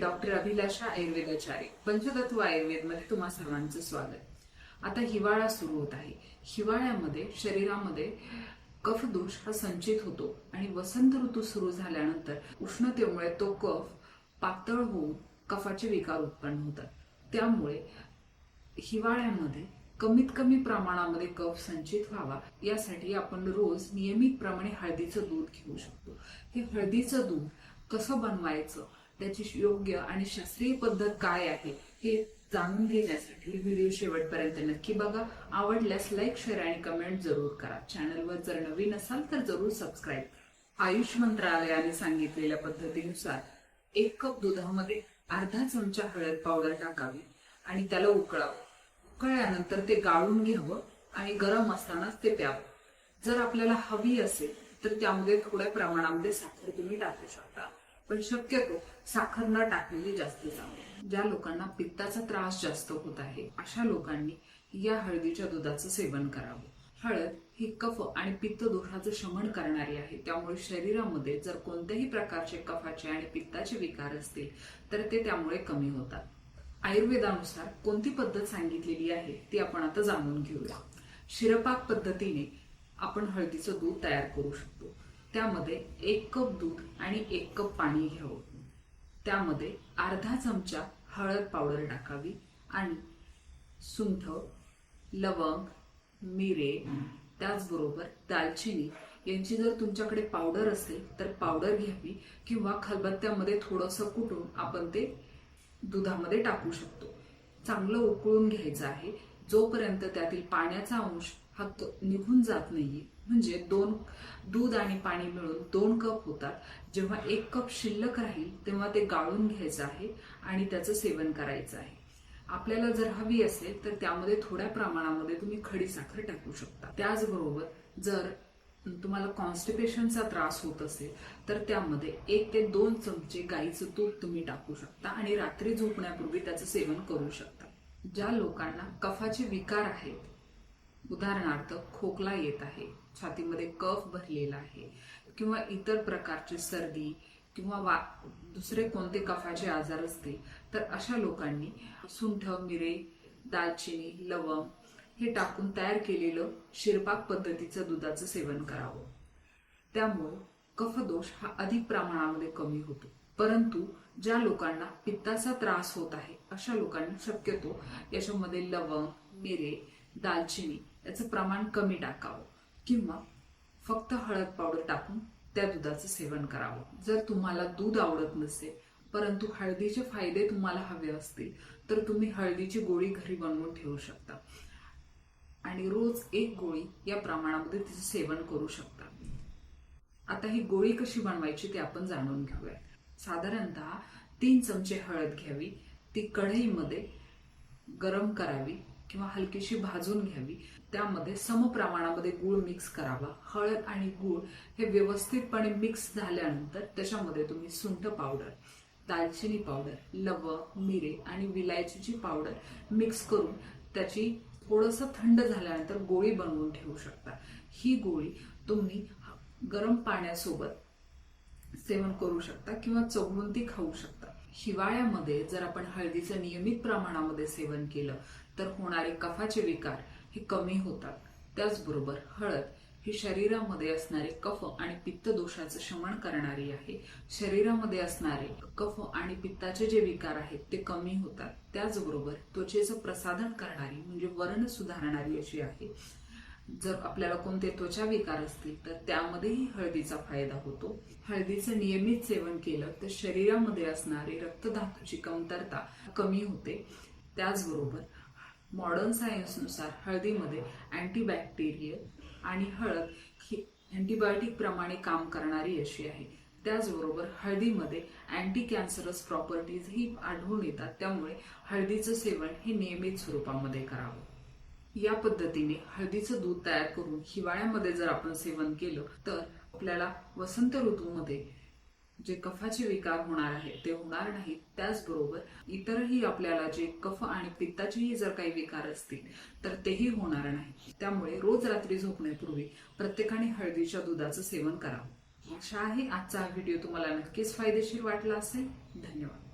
Doctor अभिलाषा आयुर्वेदाचार्य पंचतत्व आयुर्वेदमध्ये तुम्हा सर्वांचं स्वागत. आता हिवाळा सुरू होत आहे. हिवाळ्यामध्ये शरीरामध्ये कफ दोष हा संचित होतो आणि वसंत ऋतू सुरू झाल्यानंतर उष्णतेमुळे तो कफ पातळ होऊन कफाचे विकार उत्पन्न होतात. त्यामुळे हिवाळ्यामध्ये कमीत कमी प्रमाणामध्ये कफ संचित व्हावा यासाठी आपण रोज नियमितप्रमाणे हळदीचं दूध घेऊ शकतो. हे हळदीचं दूध कसं बनवायचं त्याची योग्य आणि शास्त्रीय पद्धत काय आहे हे जाणून घेण्यासाठी व्हिडिओ शेवटपर्यंत नक्की बघा. आवडल्यास लाईक शेअर आणि कमेंट जरूर करा. चॅनलवर जर नवीन असाल तर जरूर सबस्क्राईब करा. आयुष मंत्रालयाने सांगितलेल्या पद्धतीनुसार एक कप दुधामध्ये अर्धा चमचा हळद पावडर टाकावी आणि त्याला उकळावं. उकळल्यानंतर ते गाळून घ्यावं आणि गरम असतानाच ते प्यावं. जर आपल्याला हवी असेल तर त्यामध्ये थोड्या प्रमाणामध्ये साखर तुम्ही टाकू शकता. पण शक्यतो साखर न टाकलेली जास्त चांगली. ज्या लोकांना पित्ताचा त्रास जास्त होत आहे अशा लोकांनी या हळदीच्या दुधाचं सेवन करावं. हळद ही कफ आणि पित्त दोषाचं शमन करणारी आहे. त्यामुळे शरीरामध्ये जर कोणत्याही प्रकारचे कफाचे आणि पित्ताचे विकार असतील तर ते त्यामुळे कमी होतात. आयुर्वेदानुसार कोणती पद्धत सांगितलेली आहे ती आपण आता जाणून घेऊया. शिरपाक पद्धतीने आपण हळदीचं दूध तयार करू शकतो. त्यामध्ये एक कप दूध आणि एक कप पाणी घ्यावं. त्यामध्ये अर्धा चमचा हळद पावडर टाकावी आणि सुंठ लवंग मिरे त्याचबरोबर दालचिनी यांची जर तुमच्याकडे पावडर असेल तर पावडर घ्यावी किंवा खलबत्त्यामध्ये थोडंसं कुटून आपण ते दुधामध्ये टाकू शकतो. चांगलं उकळून घ्यायचं आहे. जोपर्यंत त्यातील पाण्याचा अंश हा निघून जात नाहीये म्हणजे दोन दूध आणि पाणी मिळून दोन कप होतात जेव्हा एक कप शिल्लक राहील तेव्हा ते गाळून घ्यायचं आहे आणि त्याचं सेवन करायचं आहे. आपल्याला जर हवी असेल तर त्यामध्ये थोड्या प्रमाणामध्ये तुम्ही खडी साखर टाकू शकता. त्याचबरोबर जर तुम्हाला कॉन्स्टिपेशनचा त्रास होत असेल तर त्यामध्ये एक ते दोन चमचे गाईचं तूप तुम्ही टाकू शकता आणि रात्री झोपण्यापूर्वी त्याचं सेवन करू शकता. ज्या लोकांना कफाचे विकार आहेत उदाहरणार्थ खोकला येत आहे छातीमध्ये कफ भरलेला आहे किंवा इतर प्रकारची सर्दी किंवा वा दुसरे कोणते कफाचे आजार असतील तर अशा लोकांनी सुंठ मिरे दालचिनी लवंग हे टाकून तयार केलेलं शिरपाक पद्धतीचं दुधाचं सेवन करावं. त्यामुळं कफदोष हा अधिक प्रमाणामध्ये कमी होतो. परंतु ज्या लोकांना पित्ताचा त्रास होत आहे अशा लोकांना शक्यतो याच्यामध्ये लवंग मिरे दालचिनी याचं प्रमाण कमी टाकावं किंवा फक्त हळद पावडर टाकून त्या दुधाचं सेवन करावं. जर तुम्हाला दूध आवडत नसेल परंतु हळदीचे फायदे तुम्हाला हवे असतील तर तुम्ही हळदीची गोळी घरी बनवून ठेवू शकता. आणि रोज एक गोळी या प्रमाणामध्ये तिचं सेवन करू शकता. आता ही गोळी कशी बनवायची ते आपण जाणून घेऊया साधारणतः तीन चमचे हळद घ्यावी ती कढईमध्ये गरम करावी किंवा हलकीशी भाजून घ्यावी. त्यामध्ये समप्रमाणामध्ये गूळ मिक्स करावा. हळद आणि गूळ हे व्यवस्थितपणे मिक्स झाल्यानंतर त्याच्यामध्ये तुम्ही सुंठ पावडर दालचिनी पावडर लवंग मिरे आणि विलायचीची पावडर मिक्स करून त्याची थोडंसं थंड झाल्यानंतर गोळी बनवून ठेवू शकता. ही गोळी तुम्ही गरम पाण्यासोबत सेवन करू शकता किंवा चवळून ती खाऊ शकता. हिवाळ्यामध्ये जर आपण हळदीचं नियमित प्रमाणामध्ये सेवन केलं तर होणारे कफाचे विकार हे कमी होतात. त्याचबरोबर हळद ही शरीरामध्ये असणारे कफ आणि पित्त दोषाचं शमन करणारी आहे. शरीरामध्ये असणारे कफ आणि पित्ताचे जे विकार आहेत ते कमी होतात. त्याचबरोबर त्वचेचं प्रसाधन करणारी म्हणजे वर्ण सुधारणारी अशी आहे. जर आपल्याला कोणते त्वचा विकार असतील तर त्यामध्येही हळदीचा फायदा होतो. हळदीचं नियमित सेवन केलं तर शरीरामध्ये असणारी रक्तधातूची कमतरता कमी होते. त्याचबरोबर मॉडर्न सायन्सनुसार हळदीमध्ये अँटीबॅक्टेरियल आणि हळद ही अँटीबायोटिक प्रमाणे काम करणारी अशी आहे. त्याचबरोबर हळदीमध्ये अँटी कॅन्सरस प्रॉपर्टीज ही आढळून येतात. त्यामुळे हळदीचं सेवन हे नियमित स्वरूपामध्ये करावं. या पद्धतीने हळदीचं दूध तयार करून हिवाळ्यामध्ये जर आपण सेवन केलं तर आपल्याला वसंत ऋतूमध्ये जे कफाचे विकार होणार आहेत ते होणार नाहीत त्याचबरोबर इतरही आपल्याला जे कफ आणि पित्ताचेही जर काही विकार असतील तर तेही होणार नाही. त्यामुळे रोज रात्री झोपण्यापूर्वी प्रत्येकाने हळदीच्या दुधाचं सेवन करावं. आशा आहे आजचा हा व्हिडिओ तुम्हाला नक्कीच फायदेशीर वाटला असेल. धन्यवाद.